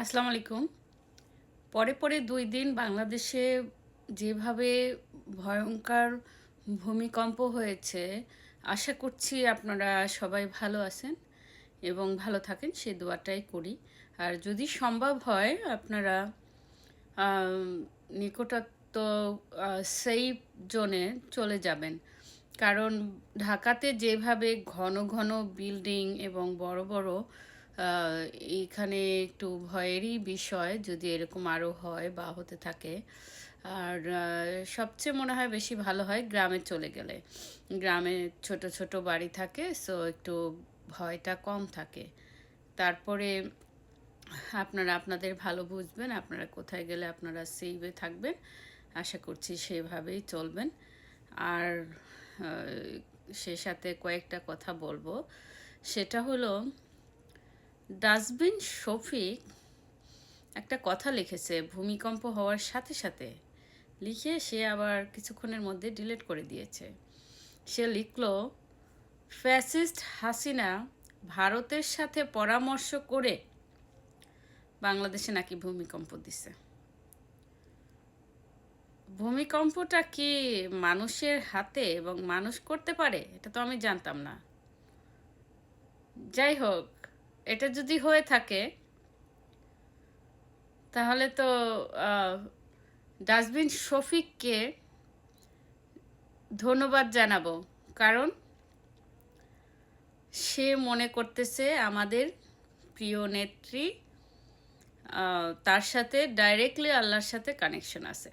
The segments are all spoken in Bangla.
আসসালামু আলাইকুম। পরে পরে দুই দিন বাংলাদেশে যেভাবে ভয়ঙ্কর ভূমিকম্প হয়েছে, আশা করছি আপনারা সবাই ভালো আছেন এবং ভালো থাকেন, সে দোয়াটাই করি। আর যদি সম্ভব হয়, আপনারা নিকটত্ব সেফ জোনে চলে যাবেন। কারণ ঢাকাতে যেভাবে ঘন ঘন বিল্ডিং এবং বড় বড় আহ, এইখানে একটু ভয়েরই বিষয় যদি এরকম আরও হয় বা হতে থাকে। আর সবচেয়ে মনে হয় বেশি ভালো হয় গ্রামে চলে গেলে। গ্রামে ছোট ছোট বাড়ি থাকে সো একটু ভয়টা কম থাকে। তারপরে আপনারা আপনাদের ভালো বুঝবেন আপনারা কোথায় গেলে আপনারা সেভে থাকবেন। আশা করছি সেভাবেই চলবেন। আর সে সাথে কয়েকটা কথা বলব। সেটা হলো ডাস্টবিন শফিক একটা কথা লিখেছে ভূমিকম্প হওয়ার সাথে সাথে। লিখে সে আবার কিছুক্ষণের মধ্যে ডিলিট করে দিয়েছে। সে লিখলো, ফ্যাসিস্ট হাসিনা ভারতের সাথে পরামর্শ করে বাংলাদেশে নাকি ভূমিকম্প দিছে? ভূমিকম্পটা কি মানুষের হাতে এবং মানুষ করতে পারে? এটা তো আমি জানতাম না। যাই হোক এটা যদি হয়ে থাকে, তাহলে তো ডাস্টবিন শফিককে ধন্যবাদ জানাব। কারণ সে মনে করতেছে আমাদের প্রিয় নেত্রী তার সাথে ডাইরেক্টলি আল্লাহর সাথে কানেকশন আছে।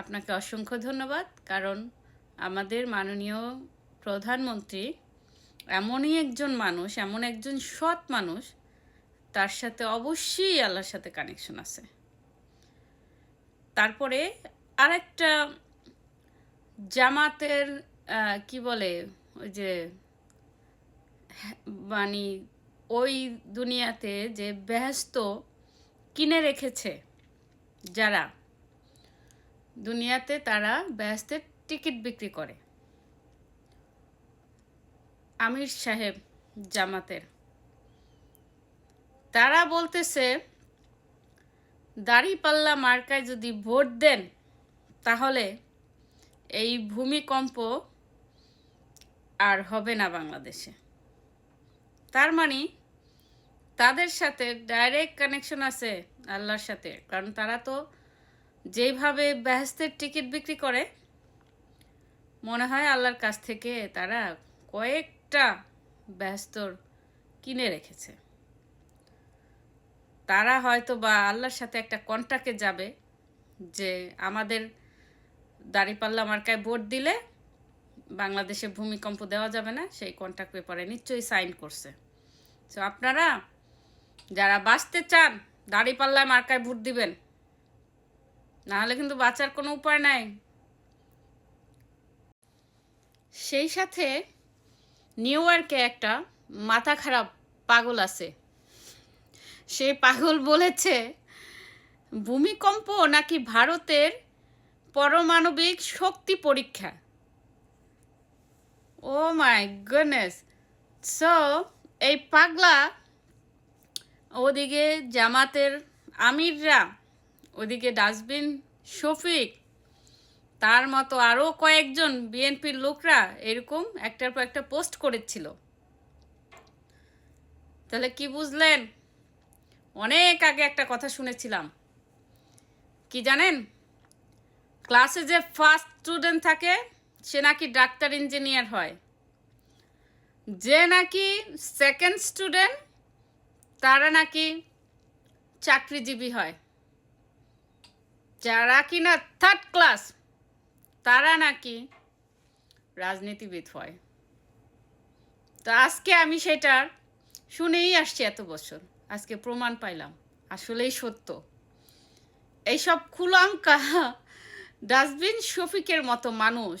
আপনাকে অসংখ্য ধন্যবাদ। কারণ আমাদের মাননীয় প্রধানমন্ত্রী এমনই একজন মানুষ এমন একজন সৎ মানুষ তার সাথে অবশ্যই আল্লাহর সাথে কানেকশন আছে। তারপরে আরেকটা জামাতের আহ, কি বলে ওই যে মানে ওই দুনিয়াতে যে ব্যস্ত কিনে রেখেছে যারা দুনিয়াতে তারা ব্যস্তের টিকিট বিক্রি করে। আমির সাহেব জামাতের। তারা বলতেছে, দাড়িপাল্লা মার্কায় যদি ভোট দেন, তাহলে এই ভূমিকম্প আর হবে না বাংলাদেশে। তার মানে তাদের সাথে ডাইরেক্ট কানেকশন আছে আল্লাহর সাথে, কারণ তারা তো যেইভাবে ব্যস্তের টিকিট বিক্রি করে, মনে হয় আল্লাহর কাছ থেকে তারা কয়েকটা ব্যস্তর কিনে রেখেছে। তারা হয়তো বা আল্লাহর সাথে একটা কন্ট্রাক্টে যাবে যে আমাদের দাঁড়িপাল্লা মার্কায় ভোট দিলে বাংলাদেশে ভূমিকম্প দেওয়া যাবে না, সেই কন্ট্রাক্ট পেপারে নিশ্চয়ই সাইন করছে। তো আপনারা যারা বাঁচতে চান, দাঁড়িপাল্লায় মার্কায় ভোট দিবেন, নাহলে কিন্তু বাঁচার কোনো উপায় নাই। সেই সাথে নিউ ইয়র্কে একটা মাথা খারাপ পাগল আছে। সে পাগল বলেছে, ভূমিকম্প নাকি ভারতের পারমাণবিক শক্তি পরীক্ষা? ও মাই গুডনেস। সো, এই পাগলা ওদিকে জামাতের আমিররা, ওদিকে ডাস্টবিন শফিক তার মতো আরও কয়েকজন বিএনপির লোকরা এরকম একটার পর একটা পোস্ট করেছিল। তাহলে কি বুঝলেন? অনেক আগে একটা কথা শুনেছিলাম। কি জানেন? ক্লাসে যে ফার্স্ট স্টুডেন্ট থাকে, সে নাকি ডাক্তার ইঞ্জিনিয়ার হয়। যে নাকি সেকেন্ড স্টুডেন্ট তারা নাকি চাকরিজীবী হয়। যারা কিনা থার্ড ক্লাস তারা নাকি রাজনীতিবিদ হয়। তো আজকে আমি সেটার শুনেই আসছি এত বছর। আজকে প্রমাণ পাইলাম, আসলেই সত্য। এইসব খুলাঙ্কা ডাস্টবিন শফিকের মতো মানুষ,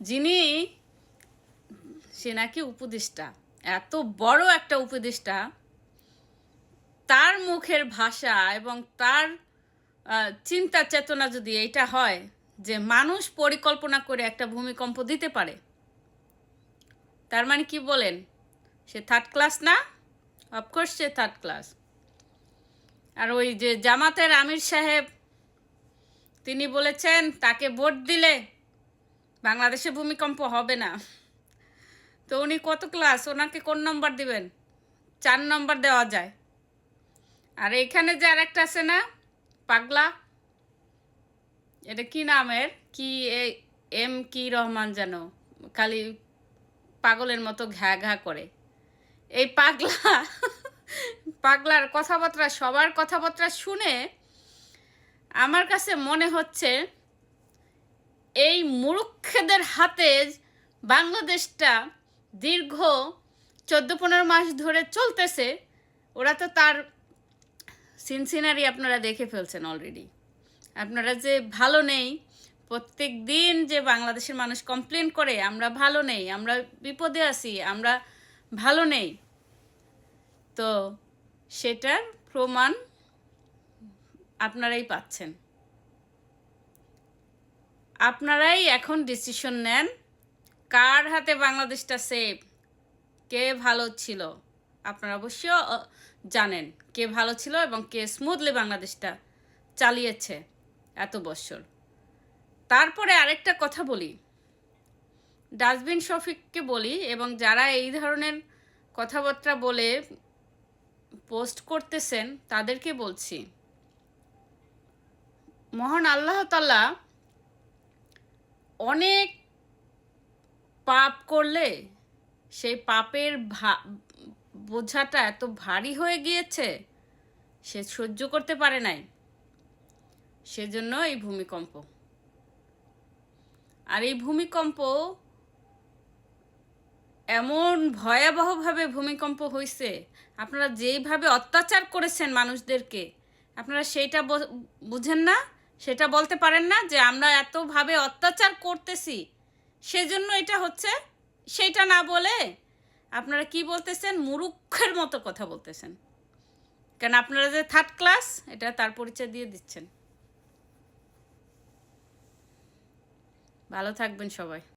যিনি সে নাকি উপদেষ্টা, এত বড় একটা উপদেষ্টা, তার মুখের ভাষা এবং তার চিন্তা চেতনা যদি এটা হয় যে মানুষ পরিকল্পনা করে একটা ভূমিকম্প দিতে পারে। তার মানে কি বলেন? সে থার্ড ক্লাস না? অফকোর্স সে থার্ড ক্লাস আর ওই যে জামাতের আমির সাহেব, তিনি বলেছেন, তাকে ভোট দিলে বাংলাদেশে ভূমিকম্প হবে না। তো উনি কত ক্লাস ওনাকে কোন নম্বর দিবেন? চার নম্বর দেওয়া যায়। আর এখানে যে আর একটা আছে না, পাগলা? এটা কি নামের? কি এম কি রহমান যেন? খালি পাগলের মতো ঘা ঘা করে। এই পাগলা, পাগলার কথাবার্তা, সবার কথাবার্তা শুনে আমার কাছে মনে হচ্ছে এই মুরুক্ষেদের হাতে বাংলাদেশটা দীর্ঘ চোদ্দ পনেরো মাস ধরে চলতেছে। ওরা তো তার সিনসিনারি আপনারা দেখে ফেলছেন অলরেডি আপনারা যে ভালো নেই প্রত্যেক দিন যে বাংলাদেশের মানুষ কমপ্লেন করে আমরা ভালো নেই আমরা বিপদে আছি আমরা ভালো নেই তো সেটার প্রমাণ আপনারাই পাচ্ছেন। আপনারাই এখন ডিসিশন নেন কার হাতে বাংলাদেশটা সেফ কে ভালো ছিল আপনারা অবশ্যই আহ, জানেন কে ভালো ছিল এবং কে স্মুথলি বাংলাদেশটা চালিয়েছে। এত তারপরে আরেকটা কথা বলি। ডাস্টবিন শফিককে বলি এবং যারা এই ধরনের কথাবার্তা বলে পোস্ট করতেছেন, তাদেরকে বলছি, মহান আল্লাহ তাআলা অনেক পাপ করলে সেই পাপের ভা- বোঝাটা এত ভারী হয়ে গিয়েছে, সে সহ্য করতে পারে নাই। সেজন্য এই ভূমিকম্প। আর এই ভূমিকম্প এমন ভয়াবহভাবে ভূমিকম্প হয়েছে আপনারা যেইভাবে অত্যাচার করেছেন মানুষদেরকে, আপনারা সেইটা বুঝেন না, সেটা বলতে পারেন না যে আমরা এতভাবে অত্যাচার করতেছি, সেজন্য এটা হচ্ছে, সেইটা না বলে আপনারা কি বলতেছেন? মুরুক্ষের মতো কথা বলতেছেন। কারণ আপনারা যে থার্ড ক্লাস এটা তার পরিচয় দিয়ে দিচ্ছেন। ভালো থাকবেন সবাই।